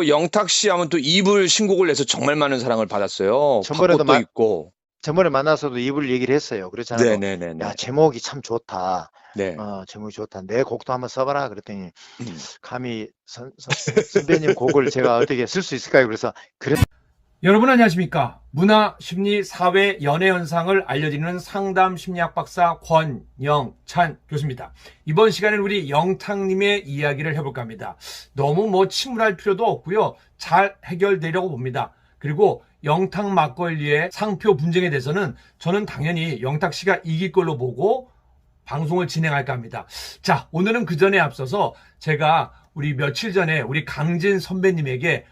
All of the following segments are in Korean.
또 영탁 씨 하면 또 이불 신곡을 내서 정말 많은 사랑을 받았어요. 전번에도 마- 있고. 저번에 만나서도 이불 얘기를 했어요. 그렇잖아요. 네네네. 야 제목이 참 좋다. 네. 어, 제목이 좋다. 내 곡도 한번 써봐라. 그랬더니 음. 감히 선, 선, 선배님 곡을 제가 어떻게 쓸 수 있을까요? 그래서 그래 여러분 안녕하십니까? 문화 심리 사회 연애 현상을 알려드리는 상담 심리학 박사 권영찬 교수입니다. 이번 시간에는 우리 영탁님의 이야기를 해볼까 합니다. 너무 뭐 침울할 필요도 없고요. 잘 해결되려고 봅니다. 그리고 영탁 막걸리의 상표 분쟁에 대해서는 저는 당연히 영탁 씨가 이길 걸로 보고 방송을 진행할까 합니다. 자, 오늘은 그 전에 앞서서 제가 우리 며칠 전에 우리 강진 선배님에게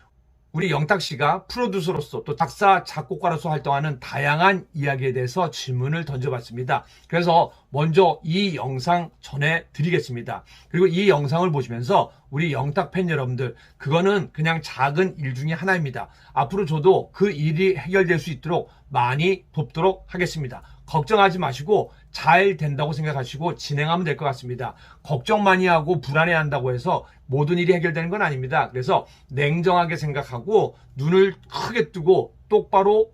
우리 영탁 씨가 프로듀서로서 또 작사, 작곡가로서 활동하는 다양한 이야기에 대해서 질문을 던져봤습니다. 그래서 먼저 이 영상 전해드리겠습니다. 그리고 이 영상을 보시면서 우리 영탁 팬 여러분들, 그거는 그냥 작은 일 중에 하나입니다. 앞으로 저도 그 일이 해결될 수 있도록 많이 돕도록 하겠습니다. 걱정하지 마시고 잘 된다고 생각하시고 진행하면 될 것 같습니다. 걱정 많이 하고 불안해 한다고 해서 모든 일이 해결되는 건 아닙니다. 그래서 냉정하게 생각하고 눈을 크게 뜨고 똑바로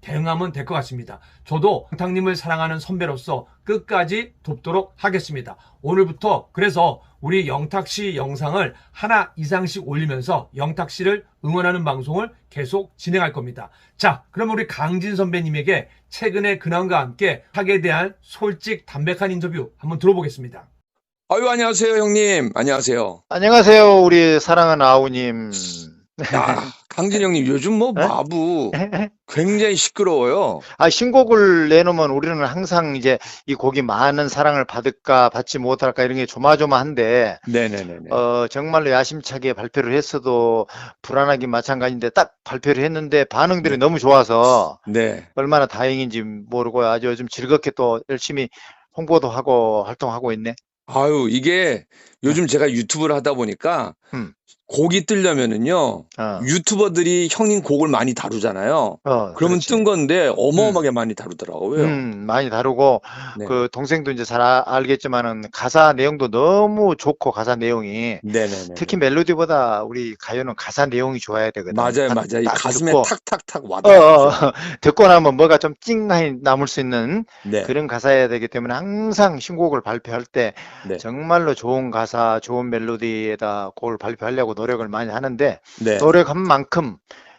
대응하면 될 것 같습니다. 저도 영탁님을 사랑하는 선배로서 끝까지 돕도록 하겠습니다. 오늘부터 그래서 우리 영탁 씨 영상을 하나 이상씩 올리면서 영탁 씨를 응원하는 방송을 계속 진행할 겁니다. 자, 그럼 우리 강진 선배님에게 최근의 근황과 함께 학에 대한 솔직 담백한 인터뷰 한번 들어보겠습니다. 아유, 안녕하세요, 형님. 안녕하세요. 안녕하세요. 우리 사랑하는 아우님. 야, 강진 형님, 요즘 뭐 네? 마부 굉장히 시끄러워요. 아, 신곡을 내놓으면 우리는 항상 이제 이 곡이 많은 사랑을 받을까 받지 못할까 이런 게 조마조마한데 네네네네. 어, 정말로 야심차게 발표를 했어도 불안하긴 마찬가지인데 딱 발표를 했는데 반응들이 너무 좋아서 네. 얼마나 다행인지 모르고 아주 요즘 즐겁게 또 열심히 홍보도 하고 활동하고 있네. 아유, 이게 요즘 제가 유튜브를 하다 보니까 음. 곡이 뜨려면은요, 어, 유튜버들이 형님 곡을 많이 다루잖아요. 어, 그러면 그렇지. 뜬 건데 어마어마하게 많이 다루더라고요. 음, 많이 다루고 네. 그 동생도 이제 잘 아- 알겠지만은 가사 내용도 너무 좋고 가사 내용이 네네네. 특히 멜로디보다 우리 가요는 가사 내용이 좋아야 되거든. 맞아요, 딱- 맞아요. 이딱 가슴에 탁탁탁 어, 와닿아요. 어, 듣고 나면 뭐가 좀 찡하게 남을 수 있는 네. 그런 가사여야 되기 때문에 항상 신곡을 발표할 때 네. 정말로 좋은 가사, 좋은 멜로디에다 곡을 발표하려고 노력을 많이 하는데 네. 노력한 만큼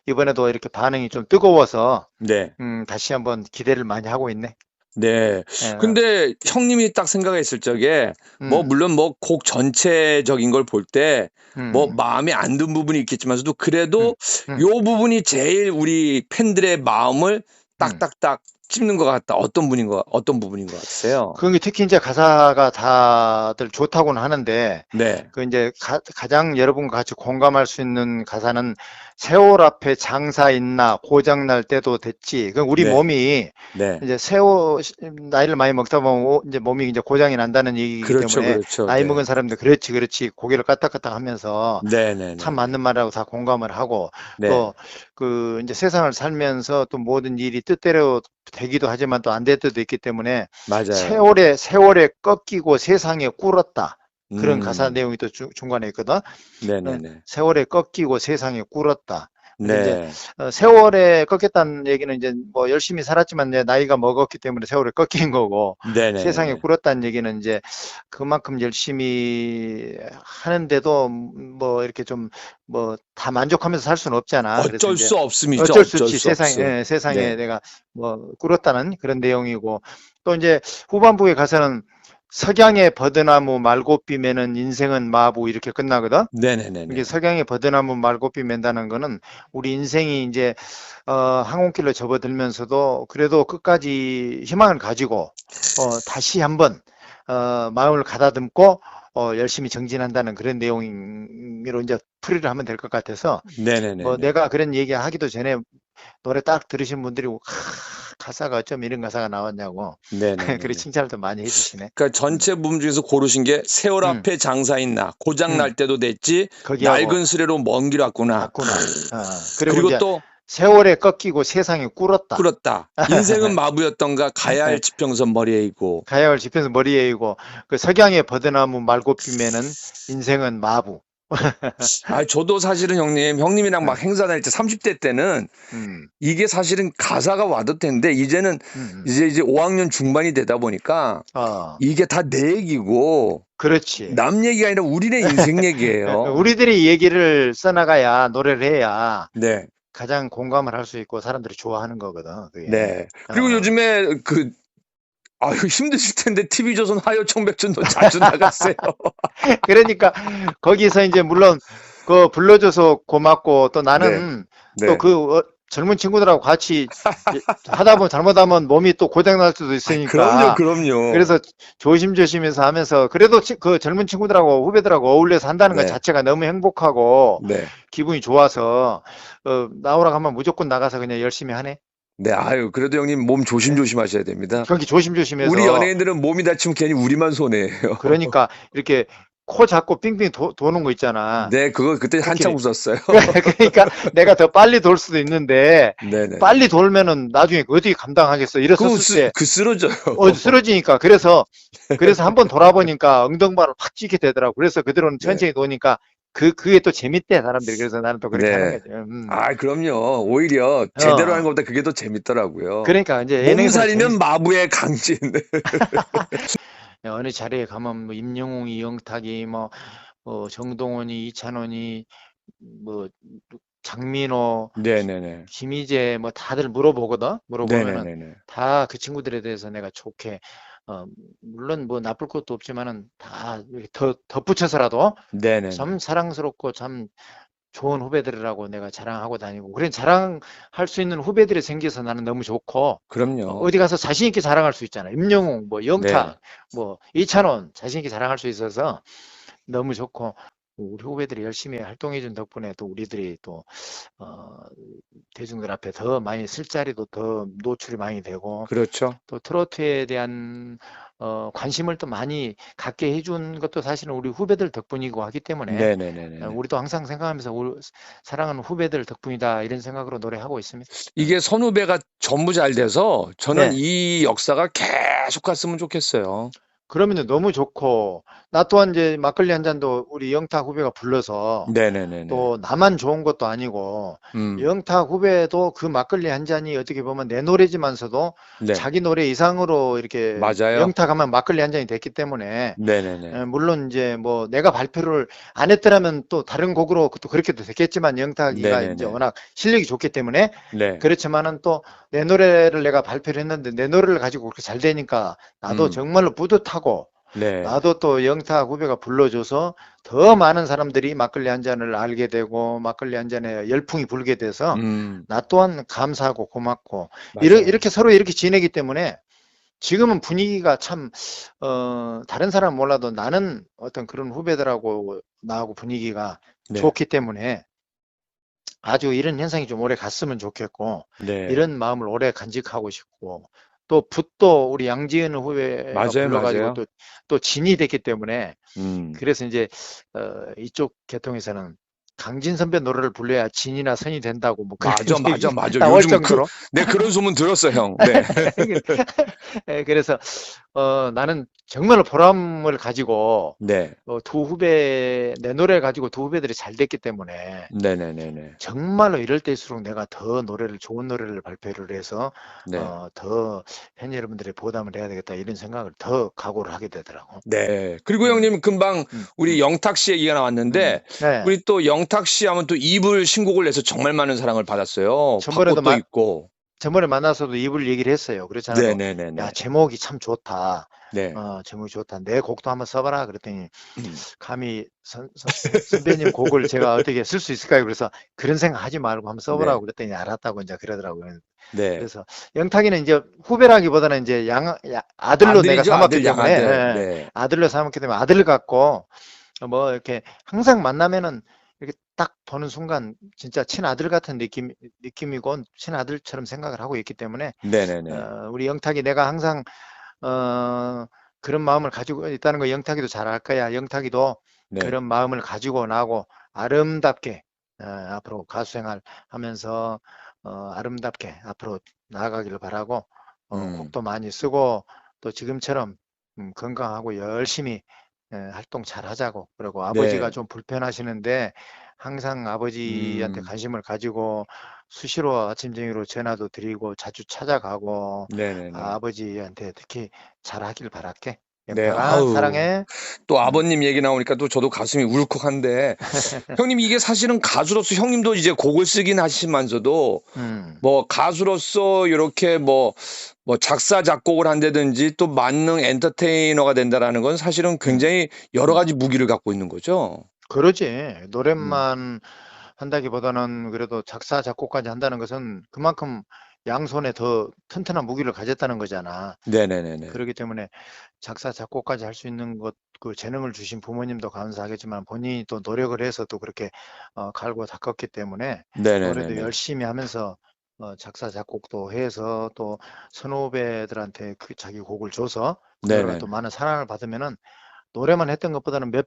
이번에도 이렇게 반응이 좀 뜨거워서 네. 음, 다시 한번 기대를 많이 하고 있네. 네. 예. 근데 형님이 딱 생각했을 적에 뭐 음, 물론 뭐 곡 전체적인 걸 볼 때뭐 음, 마음에 안 든 부분이 있겠지만서도 그래도 음. 요 부분이 제일 우리 팬들의 마음을 음. 딱딱딱 찝는 것 같다. 어떤 분인 거 어떤 부분인 것 같으세요? 그게 특히 이제 가사가 다들 좋다고는 하는데 네. 그 이제 가, 장 여러분과 같이 공감할 수 있는 가사는 세월 앞에 장사 있나 고장 날 때도 됐지. 그 우리 네. 몸이 네. 이제 세월 나이를 많이 먹다 보면 오- 이제 몸이 이제 고장이 난다는 얘기이기 그렇죠, 때문에 그렇죠. 나이 네. 먹은 사람들 그렇지 그렇지 고개를 까딱까딱 하면서 네, 네, 네. 참 맞는 말이라고 다 공감을 하고 네. 또그 이제 세상을 살면서 또 모든 일이 뜻대로 되기도 하지만 또 안 될 때도 있기 때문에 맞아요. 세월에 세월에 꺾이고 세상에 꿇었다 그런 음. 가사 내용이 또 중, 중간에 있거든. 네, 네, 네. 세월에 꺾이고 세상에 꿇었다. 네. 어, 세월에 꺾였다는 얘기는 이제 뭐 열심히 살았지만 내 나이가 먹었기 때문에 세월에 꺾인 거고 네, 네. 세상에 네. 꿇었다는 얘기는 이제 그만큼 열심히 하는데도 뭐 이렇게 좀 뭐 다 만족하면서 살 수는 없잖아. 어쩔 이제 수 없음이죠. 어쩔 수 없지 수 세상에. 예, 세상에 네. 내가 뭐 꿇었다는 그런 내용이고 또 이제 후반부에 가서는 석양의 버드나무 말고 비 매는 인생은 마부 이렇게 끝나거든. 네, 네, 네. 이게 석양의 버드나무 말고 비 맨다는 거는 우리 인생이 이제 어, 항공길로 접어들면서도 그래도 끝까지 희망을 가지고 어, 다시 한번 어, 마음을 가다듬고 어, 열심히 정진한다는 그런 내용으로 이제 풀이를 하면 될 것 같아서 네, 네, 네. 뭐 네. 내가 그런 얘기 하기도 전에 노래 딱 들으신 분들이 하, 가사가 어쩜 이런 가사가 나왔냐고 네, 네, 네. 그리 칭찬을 또 많이 해주시네. 그러니까 전체 부분 중에서 고르신 게 세월 음. 앞에 장사인 나 고장 날 때도 됐지 낡은 수레로 먼 길 왔구나. 갔구나. 어, 그리고, 그리고 또 세월에 꺾이고 세상에 꿇었다. 꿇었다. 인생은 마부였던가 가야 할 지평선 머리에 있고. 가야을 지펴서 머리에 이고 그 석양의 버드나무 말고비면은 인생은 마부. 아, 저도 사실은 형님, 형님이랑 막 행사 다닐 때 30대 때는 음, 이게 사실은 가사가 와도 되는데 이제는 음, 이제 이제 5학년 중반이 되다 보니까 어, 이게 다 내 얘기고 그렇지. 남 얘기가 아니라 우리네 인생 얘기예요. 우리들이 얘기를 써나가야 노래를 해야 네, 가장 공감을 할 수 있고 사람들이 좋아하는 거거든. 그게. 네. 그리고 어. 요즘에 그 아유 힘드실 텐데 TV조선 하요청백전도 자주 나갔어요. 그러니까 거기서 이제 물론 그 불러줘서 고맙고 또 나는 네. 또그 젊은 친구들하고 같이 하다 보면 잘못하면 몸이 또 고장 날 수도 있으니까. 그럼요, 그럼요. 그래서 조심조심해서 하면서 그래도 치- 그 젊은 친구들하고 후배들하고 어울려서 한다는 것 네. 자체가 너무 행복하고 네, 기분이 좋아서 어, 나오라고 하면 무조건 나가서 그냥 열심히 하네. 네, 아유 그래도 형님 몸 조심조심 하셔야 됩니다. 거기 조심조심해서 우리 연예인들은 몸이 다치면 괜히 우리만 손해예요. 그러니까 이렇게 코 잡고 빙빙 도, 도는 거 있잖아. 네, 그거 그때 한참 그렇게- 웃었어요. 그러니까 내가 더 빨리 돌 수도 있는데 네, 네. 빨리 돌면은 나중에 어떻게 감당하겠어? 그, 쓰, 때그 쓰러져요. 어, 쓰러지니까 그래서 그래서 한번 돌아보니까 엉덩방을 확 찌게 되더라고. 그래서 그대로는 네. 천천히 도니까 그 그게 또 재밌대 사람들이. 그래서 나는 또 그렇게 네. 하는 거지. 음. 아, 그럼요. 오히려 제대로 어. 하는 것보다 그게 더 재밌더라고요. 그러니까 이제 예능에서 몸살이면 마부의 강진. 어느 자리에 가면 뭐 임영웅 이, 영탁이, 뭐, 뭐 정동원이, 이찬원이, 뭐 장민호, 네네네. 김희재 뭐 다들 물어보거든. 물어보면은 네네네. 다 그 친구들에 대해서 내가 좋게 어 물론 뭐 나쁠 것도 없지만은 다 더 덧붙여서라도 네네. 참 사랑스럽고 참 좋은 후배들이라고 내가 자랑하고 다니고 그런 자랑할 수 있는 후배들이 생겨서 나는 너무 좋고 그럼요. 어디 가서 자신 있게 자랑할 수 있잖아. 임영웅, 뭐 영탁, 네. 뭐 이찬원 자신 있게 자랑할 수 있어서 너무 좋고 우리 후배들이 열심히 활동해 준 덕분에 또 우리들이 또 어, 대중들 앞에 더 많이 쓸 자리도 더 노출이 많이 되고 그렇죠. 또 트로트에 대한 어, 관심을 또 많이 갖게 해준 것도 사실은 우리 후배들 덕분이고 하기 때문에 네네네네. 어, 우리도 항상 생각하면서 우리 사랑하는 후배들 덕분이다 이런 생각으로 노래하고 있습니다. 이게 선후배가 전부 잘 돼서 저는 네. 이 역사가 계속 갔으면 좋겠어요. 그러면 너무 좋고 나 또한 이제 막걸리 한 잔도 우리 영탁 후배가 불러서 네네네네. 또 나만 좋은 것도 아니고 음, 영탁 후배도 그 막걸리 한 잔이 어떻게 보면 내 노래지만서도 네. 자기 노래 이상으로 이렇게 맞아요. 영탁 하면 막걸리 한 잔이 됐기 때문에 네네네. 에, 물론 이제 뭐 내가 발표를 안 했더라면 또 다른 곡으로 또 그렇게도 됐겠지만 영탁이가 네네네. 이제 워낙 실력이 좋기 때문에 네. 그렇지만은 또 내 노래를 내가 발표를 했는데 내 노래를 가지고 그렇게 잘 되니까 나도 음. 정말로 뿌듯하고 네. 나도 또 영탁 후배가 불러줘서 더 많은 사람들이 막걸리 한 잔을 알게 되고 막걸리 한 잔에 열풍이 불게 돼서 음, 나 또한 감사하고 고맙고 맞아요. 이렇게, 이렇게 서로 이렇게 지내기 때문에 지금은 분위기가 참 어, 다른 사람 은 몰라도 나는 어떤 그런 후배들하고 나하고 분위기가 네. 좋기 때문에 아주 이런 현상이 좀 오래 갔으면 좋겠고 네. 이런 마음을 오래 간직하고 싶고 또 붓도 우리 양지은 후배가 맞아요, 불러가지고 맞아요. 또, 또 진이 됐기 때문에 음, 그래서 이제 어, 이쪽 계통에서는 강진 선배 노래를 불러야 진이나 선이 된다고 뭐 맞아, 맞아, 맞아. 요즘 그, 정도로 네, 그런 소문 들었어, 형. 네. 예, 그래서 어, 나는 정말로 보람을 가지고 네. 어, 두 후배 내 노래를 가지고 두 후배들이 잘 됐기 때문에 네네네네. 정말로 이럴 때일수록 내가 더 노래를 좋은 노래를 발표를 해서 네. 어, 더팬 여러분들의 보담을 해야 되겠다 이런 생각을 더 각오를 하게 되더라고. 네. 그리고 형님 금방 음, 우리 영탁 씨 얘기가 나왔는데 네. 우리 또 영탁 씨 하면 또 이불 신곡을 내서 정말 많은 사랑을 받았어요. 전번에도 마- 있고. 저번에 만나서도 입을 얘기를 했어요. 그렇잖아요. 네네네네. 야 제목이 참 좋다. 네. 어, 제목이 좋다. 내 곡도 한번 써봐라. 그랬더니 음. 감히 선, 선, 선배님 곡을 제가 어떻게 쓸 수 있을까요? 그래서 그런 생각 하지 말고 한번 써보라고 그랬더니 알았다고 이제 그러더라고요. 네. 그래서 영탁이는 이제 후배라기보다는 이제 양, 야- 아들로 내가 아들이죠, 삼았기 아들, 때문에 양아들. 예, 네. 아들로 삼았기 때문에 아들을 갖고 뭐 이렇게 항상 만나면은 딱 보는 순간 진짜 친아들 같은 느낌, 느낌이고 친아들처럼 생각을 하고 있기 때문에 네네네. 어, 우리 영탁이 내가 항상 어, 그런 마음을 가지고 있다는 거 영탁이도 잘 알 거야. 영탁이도 네. 그런 마음을 가지고 나고 아름답게 어, 앞으로 가수 생활 하면서 어, 아름답게 앞으로 나아가기를 바라고 어, 음. 곡도 많이 쓰고 또 지금처럼 음, 건강하고 열심히 예, 활동 잘 하자고. 그리고 네. 아버지가 좀 불편하시는데 항상 아버지한테 음. 관심을 가지고 수시로 아침 저녁으로 전화도 드리고 자주 찾아가고 네네네. 아, 아버지한테 특히 잘하길 바랄게. 네, 영탁아, 아우. 사랑해. 또 아버님 얘기 나오니까 또 저도 가슴이 울컥한데 형님 이게 사실은 가수로서 형님도 이제 곡을 쓰긴 하시면서도 음. 뭐 가수로서 이렇게 뭐 뭐 작사 작곡을 한다든지 또 만능 엔터테이너가 된다라는 건 사실은 굉장히 여러 가지 무기를 갖고 있는 거죠. 그러지. 음. 노래만 한다기보다는 그래도 작사, 작곡까지 한다는 것은 그만큼 양손에 더 튼튼한 무기를 가졌다는 거잖아. 네네네네. 그렇기 때문에 작사, 작곡까지 할 수 있는 것, 그 재능을 주신 부모님도 감사하겠지만 본인이 또 노력을 해서 또 그렇게 어, 갈고 닦았기 때문에 네네네. 열심히 하면서 어, 작사, 작곡도 해서 또 선후배들한테 그 자기 곡을 줘서 네네. 또 많은 사랑을 받으면은 노래만 했던 것보다는 몇,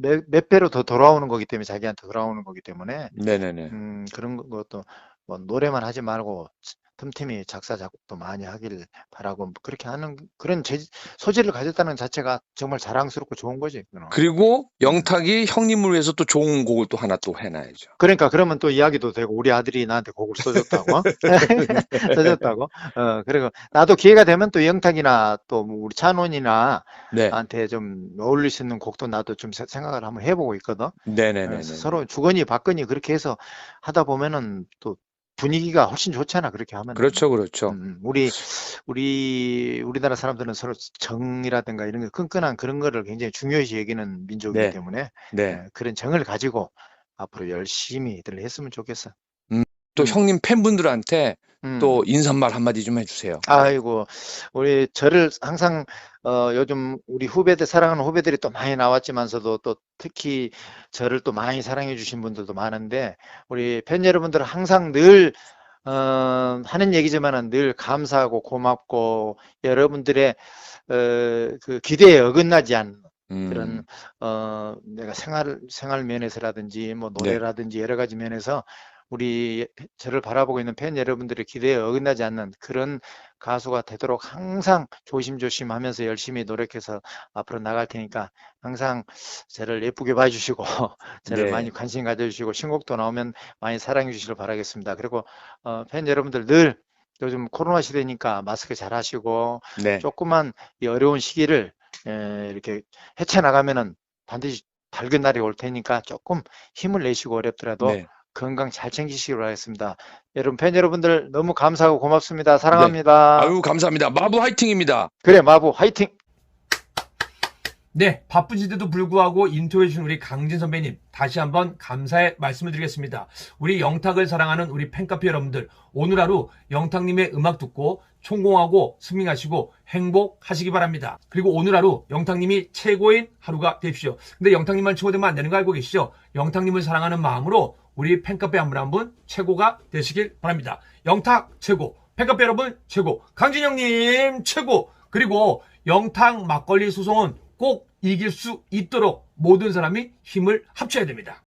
몇, 몇 배로 더 돌아오는 거기 때문에 자기한테 돌아오는 거기 때문에 네네네. 음, 그런 거- 것도 뭐 노래만 하지 말고 틈틈이 작사 작곡도 많이 하길 바라고 그렇게 하는 그런 재, 소질을 가졌다는 자체가 정말 자랑스럽고 좋은 거지. 그거는. 그리고 영탁이 형님을 위해서 또 좋은 곡을 또 하나 또 해놔야죠. 그러니까 그러면 또 이야기도 되고 우리 아들이 나한테 곡을 써줬다고 써줬다고 어 그리고 나도 기회가 되면 또 영탁이나 또뭐 우리 찬원이나 네. 한테 좀 어울릴 수 있는 곡도 나도 좀 세- 생각을 한번 해보고 있거든 네네네. 그래서 서로 주거니 받거니 그렇게 해서 하다 보면은 또 분위기가 훨씬 좋잖아 그렇게 하면 그렇죠, 그렇죠. 음, 우리 우리 우리나라 사람들은 서로 정이라든가 이런 거 끈끈한 그런 거를 굉장히 중요시 여기는 민족이기 네. 때문에 네. 예, 그런 정을 가지고 앞으로 열심히들 했으면 좋겠어. 또 음. 형님 팬분들한테 음. 또 인사말 한마디 좀 해주세요. 아이고 우리 저를 항상 어 요즘 우리 후배들 사랑하는 후배들이 또 많이 나왔지만서도 또 특히 저를 또 많이 사랑해 주신 분들도 많은데 우리 팬 여러분들 항상 늘 어, 하는 얘기지만은 늘 감사하고 고맙고 여러분들의 어, 그 기대에 어긋나지 않는 음, 그런 어 내가 생활 생활 면에서라든지 뭐 네. 노래라든지 여러 가지 면에서 우리 저를 바라보고 있는 팬 여러분들의 기대에 어긋나지 않는 그런 가수가 되도록 항상 조심조심 하면서 열심히 노력해서 앞으로 나갈 테니까 항상 저를 예쁘게 봐주시고 저를 네. 많이 관심 가져주시고 신곡도 나오면 많이 사랑해 주시길 바라겠습니다. 그리고 어, 팬 여러분들 늘 요즘 코로나 시대니까 마스크 잘 하시고 네. 조금만 이 어려운 시기를 에, 이렇게 헤쳐나가면은 반드시 밝은 날이 올 테니까 조금 힘을 내시고 어렵더라도 네. 건강 잘 챙기시기 바라겠습니다. 여러분 팬 여러분들 너무 감사하고 고맙습니다. 사랑합니다. 아유, 감사합니다. 마부 화이팅입니다. 그래 마부 화이팅. 네, 바쁘신데도 불구하고 인터뷰해 주신 우리 강진 선배님, 다시 한번 감사의 말씀을 드리겠습니다. 우리 영탁을 사랑하는 우리 팬카페 여러분들, 오늘 하루 영탁님의 음악 듣고 성공하고 승리하시고 행복하시기 바랍니다. 그리고 오늘 하루 영탁님이 최고인 하루가 되십시오. 근데 영탁님만 최고되면 안 되는 거 알고 계시죠? 영탁님을 사랑하는 마음으로 우리 팬카페 한 분 한 분 최고가 되시길 바랍니다. 영탁 최고, 팬카페 여러분 최고, 강진영님 최고, 그리고 영탁 막걸리 소송은 꼭 이길 수 있도록 모든 사람이 힘을 합쳐야 됩니다.